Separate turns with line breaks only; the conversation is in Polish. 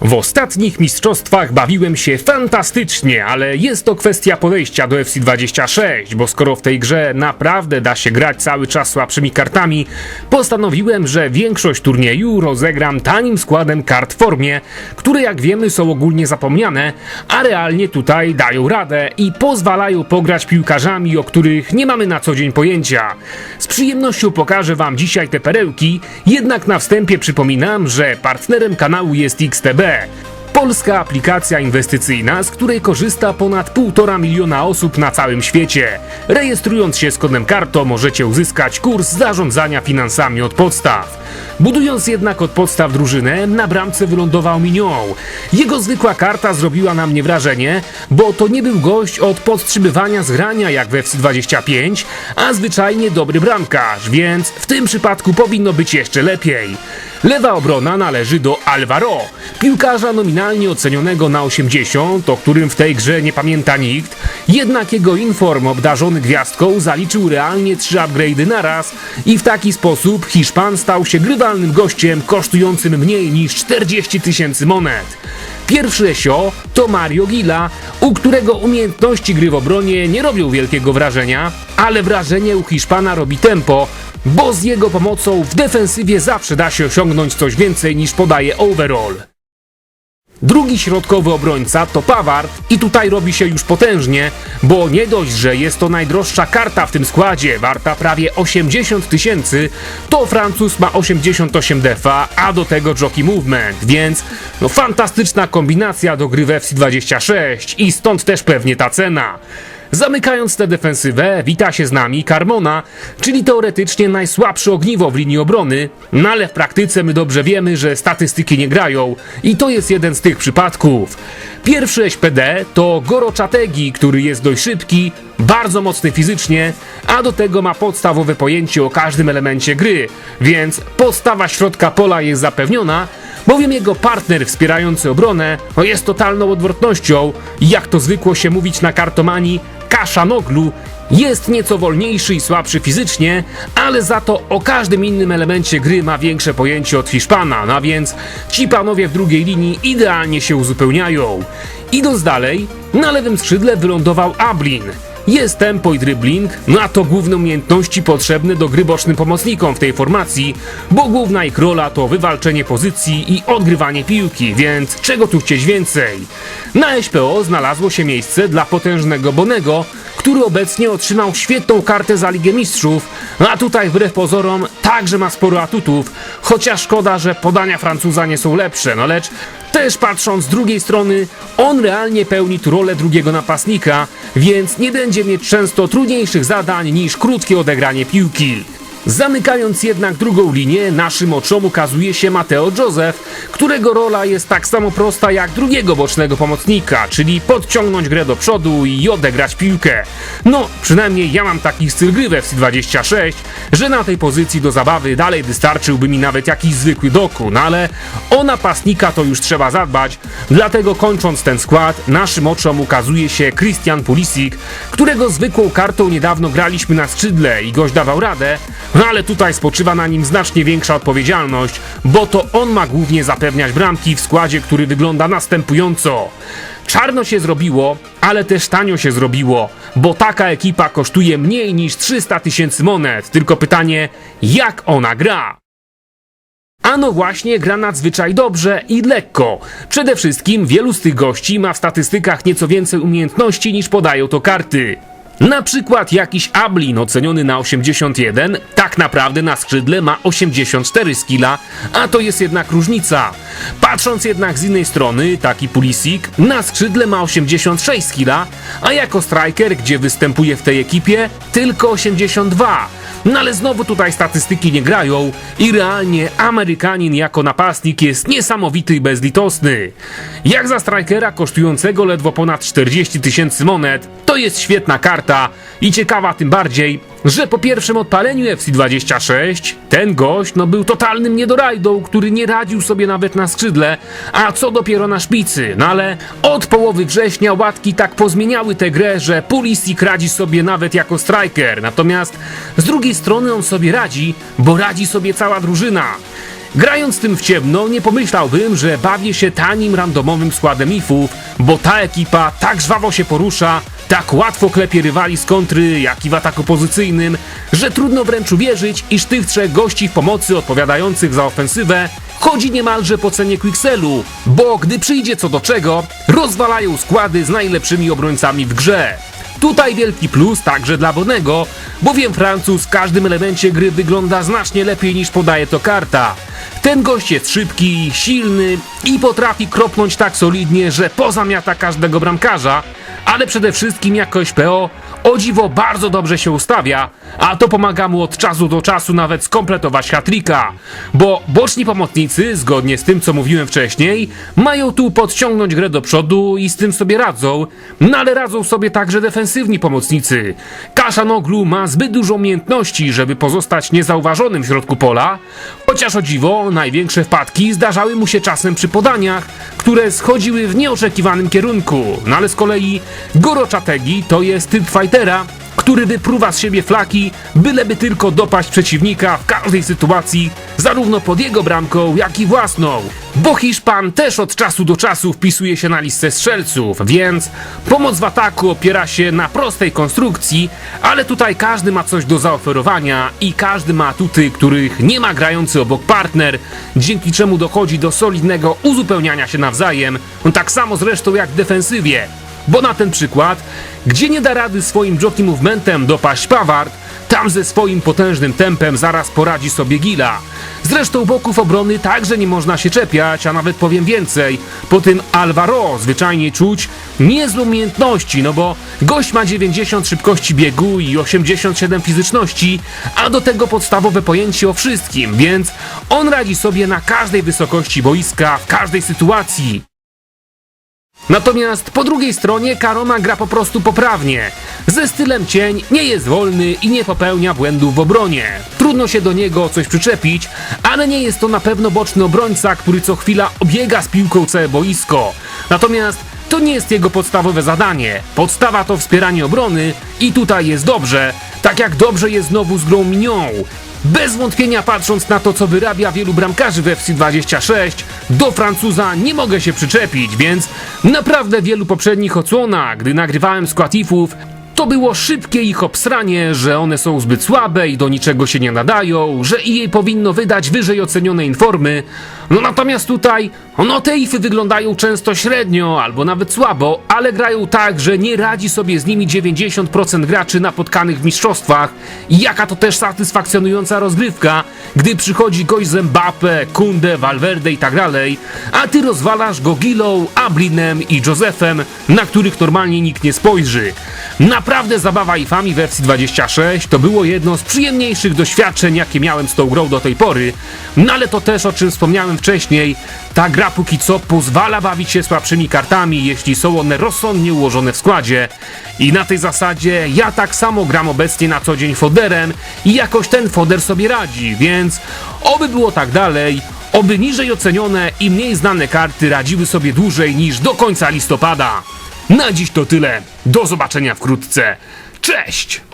W ostatnich mistrzostwach bawiłem się fantastycznie, ale jest to kwestia podejścia do FC26, bo skoro w tej grze naprawdę da się grać cały czas słabszymi kartami, postanowiłem, że większość turnieju rozegram tanim składem kart w formie, które jak wiemy są ogólnie zapomniane, a realnie tutaj dają radę i pozwalają pograć piłkarzami, o których nie mamy na co dzień pojęcia. Z przyjemnością pokażę wam dzisiaj te perełki, jednak na wstępie przypominam, że partnerem kanału jest XTB. Polska aplikacja inwestycyjna, z której korzysta ponad 1,5 miliona osób na całym świecie. Rejestrując się z kodem karto możecie uzyskać kurs zarządzania finansami od podstaw. Budując jednak od podstaw drużynę, na bramce wylądował Mignon. Jego zwykła karta zrobiła na mnie wrażenie, bo to nie był gość od podtrzymywania zgrania jak w FC25, a zwyczajnie dobry bramkarz, więc w tym przypadku powinno być jeszcze lepiej. Lewa obrona należy do Alvaro, piłkarza nominalnie ocenionego na 80, o którym w tej grze nie pamięta nikt, jednak jego inform obdarzony gwiazdką zaliczył realnie 3 upgrade'y naraz i w taki sposób Hiszpan stał się grywalnym gościem kosztującym mniej niż 40 tysięcy monet. Pierwszy Esio to Mario Gila, u którego umiejętności gry w obronie nie robią wielkiego wrażenia, ale wrażenie u Hiszpana robi tempo, bo z jego pomocą w defensywie zawsze da się osiągnąć coś więcej niż podaje overall. Drugi środkowy obrońca to Paward i tutaj robi się już potężnie, bo nie dość, że jest to najdroższa karta w tym składzie, warta prawie 80 tysięcy, to Francuz ma 88 defa, a do tego jockey movement, więc no fantastyczna kombinacja do gry w FC26 i stąd też pewnie ta cena. Zamykając tę defensywę, wita się z nami Carmona, czyli teoretycznie najsłabsze ogniwo w linii obrony, no ale w praktyce my dobrze wiemy, że statystyki nie grają i to jest jeden z tych przypadków. Pierwszy SPD to Goro Chategi, który jest dość szybki, bardzo mocny fizycznie, a do tego ma podstawowe pojęcie o każdym elemencie gry, więc postawa środka pola jest zapewniona, bowiem jego partner wspierający obronę no jest totalną odwrotnością jak to zwykło się mówić na kartomanii, Kaszanoglu jest nieco wolniejszy i słabszy fizycznie, ale za to o każdym innym elemencie gry ma większe pojęcie od Hiszpana, no więc ci panowie w drugiej linii idealnie się uzupełniają. Idąc dalej, na lewym skrzydle wylądował Ablin. Jest tempo i dribbling, a to główne umiejętności potrzebne do gry bocznym pomocnikom w tej formacji, bo główna ich rola to wywalczenie pozycji i odgrywanie piłki, więc czego tu chcieć więcej? Na SPO znalazło się miejsce dla potężnego Bonego, który obecnie otrzymał świetną kartę za Ligę Mistrzów, a tutaj wbrew pozorom także ma sporo atutów, chociaż szkoda, że podania Francuza nie są lepsze, no lecz też patrząc z drugiej strony, on realnie pełni tu rolę drugiego napastnika, więc nie będzie mieć często trudniejszych zadań niż krótkie odegranie piłki. Zamykając jednak drugą linię, naszym oczom ukazuje się Mateo Joseph, którego rola jest tak samo prosta jak drugiego bocznego pomocnika, czyli podciągnąć grę do przodu i odegrać piłkę. No, przynajmniej ja mam taki styl gry w FC26, że na tej pozycji do zabawy dalej wystarczyłby mi nawet jakiś zwykły doku, no ale o napastnika to już trzeba zadbać, dlatego kończąc ten skład, naszym oczom ukazuje się Christian Pulisic, którego zwykłą kartą niedawno graliśmy na skrzydle i gość dawał radę, no ale tutaj spoczywa na nim znacznie większa odpowiedzialność, bo to on ma głównie zapewniać bramki w składzie, który wygląda następująco. Czarno się zrobiło, ale też tanio się zrobiło, bo taka ekipa kosztuje mniej niż 300 tysięcy monet. Tylko pytanie, jak ona gra? A no właśnie, gra nadzwyczaj dobrze i lekko. Przede wszystkim wielu z tych gości ma w statystykach nieco więcej umiejętności niż podają to karty. Na przykład jakiś Ablin oceniony na 81, tak naprawdę na skrzydle ma 84 skilla, a to jest jednak różnica. Patrząc jednak z innej strony, taki Pulisic na skrzydle ma 86 skilla, a jako striker, gdzie występuje w tej ekipie, tylko 82. No ale znowu tutaj statystyki nie grają i realnie Amerykanin jako napastnik jest niesamowity i bezlitosny. Jak za strikera kosztującego ledwo ponad 40 tysięcy monet, to jest świetna karta i ciekawa tym bardziej, że po pierwszym odpaleniu FC26 ten gość no był totalnym niedorajdą, który nie radził sobie nawet na skrzydle, a co dopiero na szpicy. No ale od połowy września łatki tak pozmieniały tę grę, że Pulisic radzi sobie nawet jako striker, natomiast z drugiej strony on sobie radzi, bo radzi sobie cała drużyna. Grając tym w ciemno, nie pomyślałbym, że bawię się tanim, randomowym składem ifów, bo ta ekipa tak żwawo się porusza, tak łatwo klepie rywali z kontry, jak i w ataku pozycyjnym, że trudno wręcz uwierzyć, iż tych trzech gości w pomocy odpowiadających za ofensywę chodzi niemalże po cenie Quixelu, bo gdy przyjdzie co do czego, rozwalają składy z najlepszymi obrońcami w grze. Tutaj wielki plus także dla Bonego, bowiem Francuz w każdym elemencie gry wygląda znacznie lepiej niż podaje to karta. Ten gość jest szybki, silny i potrafi kropnąć tak solidnie, że pozamiata każdego bramkarza, ale przede wszystkim jakoś PO o dziwo bardzo dobrze się ustawia, a to pomaga mu od czasu do czasu nawet skompletować hatrika, bo boczni pomocnicy, zgodnie z tym co mówiłem wcześniej, mają tu podciągnąć grę do przodu i z tym sobie radzą, no ale radzą sobie także defensywni pomocnicy. Kaszanoglu ma zbyt dużo umiejętności, żeby pozostać niezauważonym w środku pola, chociaż o dziwo największe wpadki zdarzały mu się czasem przy podaniach, które schodziły w nieoczekiwanym kierunku, no ale z kolei Goro Chategi to jest typ fightera, który wypruwa z siebie flaki, byleby tylko dopaść przeciwnika w każdej sytuacji, zarówno pod jego bramką, jak i własną. Bo Hiszpan też od czasu do czasu wpisuje się na listę strzelców, więc pomoc w ataku opiera się na prostej konstrukcji, ale tutaj każdy ma coś do zaoferowania i każdy ma atuty, których nie ma grający obok partner, dzięki czemu dochodzi do solidnego uzupełniania się nawzajem, tak samo zresztą jak w defensywie. Bo na ten przykład, gdzie nie da rady swoim jockey movementem dopaść Paward, tam ze swoim potężnym tempem zaraz poradzi sobie Gila. Zresztą boków obrony także nie można się czepiać, a nawet powiem więcej. Po tym Alvaro zwyczajnie czuć niezłe umiejętności, no bo gość ma 90 szybkości biegu i 87 fizyczności, a do tego podstawowe pojęcie o wszystkim, więc on radzi sobie na każdej wysokości boiska, w każdej sytuacji. Natomiast po drugiej stronie Karoma gra po prostu poprawnie. Ze stylem cień nie jest wolny i nie popełnia błędów w obronie. Trudno się do niego coś przyczepić, ale nie jest to na pewno boczny obrońca, który co chwila obiega z piłką całe boisko. Natomiast to nie jest jego podstawowe zadanie. Podstawa to wspieranie obrony i tutaj jest dobrze, tak jak dobrze jest znowu z grą Minią. Bez wątpienia patrząc na to, co wyrabia wielu bramkarzy w FC26, do Francuza nie mogę się przyczepić, więc naprawdę wielu poprzednich odsłonach, gdy nagrywałem skład ifów, to było szybkie ich obsranie, że one są zbyt słabe i do niczego się nie nadają, że jej powinno wydać wyżej ocenione informy. No natomiast tutaj, no te ify wyglądają często średnio albo nawet słabo, ale grają tak, że nie radzi sobie z nimi 90% graczy napotkanych w mistrzostwach. I jaka to też satysfakcjonująca rozgrywka, gdy przychodzi gość z Mbappe, Kunde, Valverde i tak dalej, a ty rozwalasz go Gilą, Ablinem i Josephem, na których normalnie nikt nie spojrzy. Naprawdę zabawa ifami w FC26 to było jedno z przyjemniejszych doświadczeń, jakie miałem z tą grą do tej pory, no ale to też o czym wspomniałem wcześniej, ta gra póki co pozwala bawić się słabszymi kartami, jeśli są one rozsądnie ułożone w składzie. I na tej zasadzie ja tak samo gram obecnie na co dzień foderem i jakoś ten foder sobie radzi, więc oby było tak dalej, oby niżej ocenione i mniej znane karty radziły sobie dłużej niż do końca listopada. Na dziś to tyle. Do zobaczenia wkrótce. Cześć!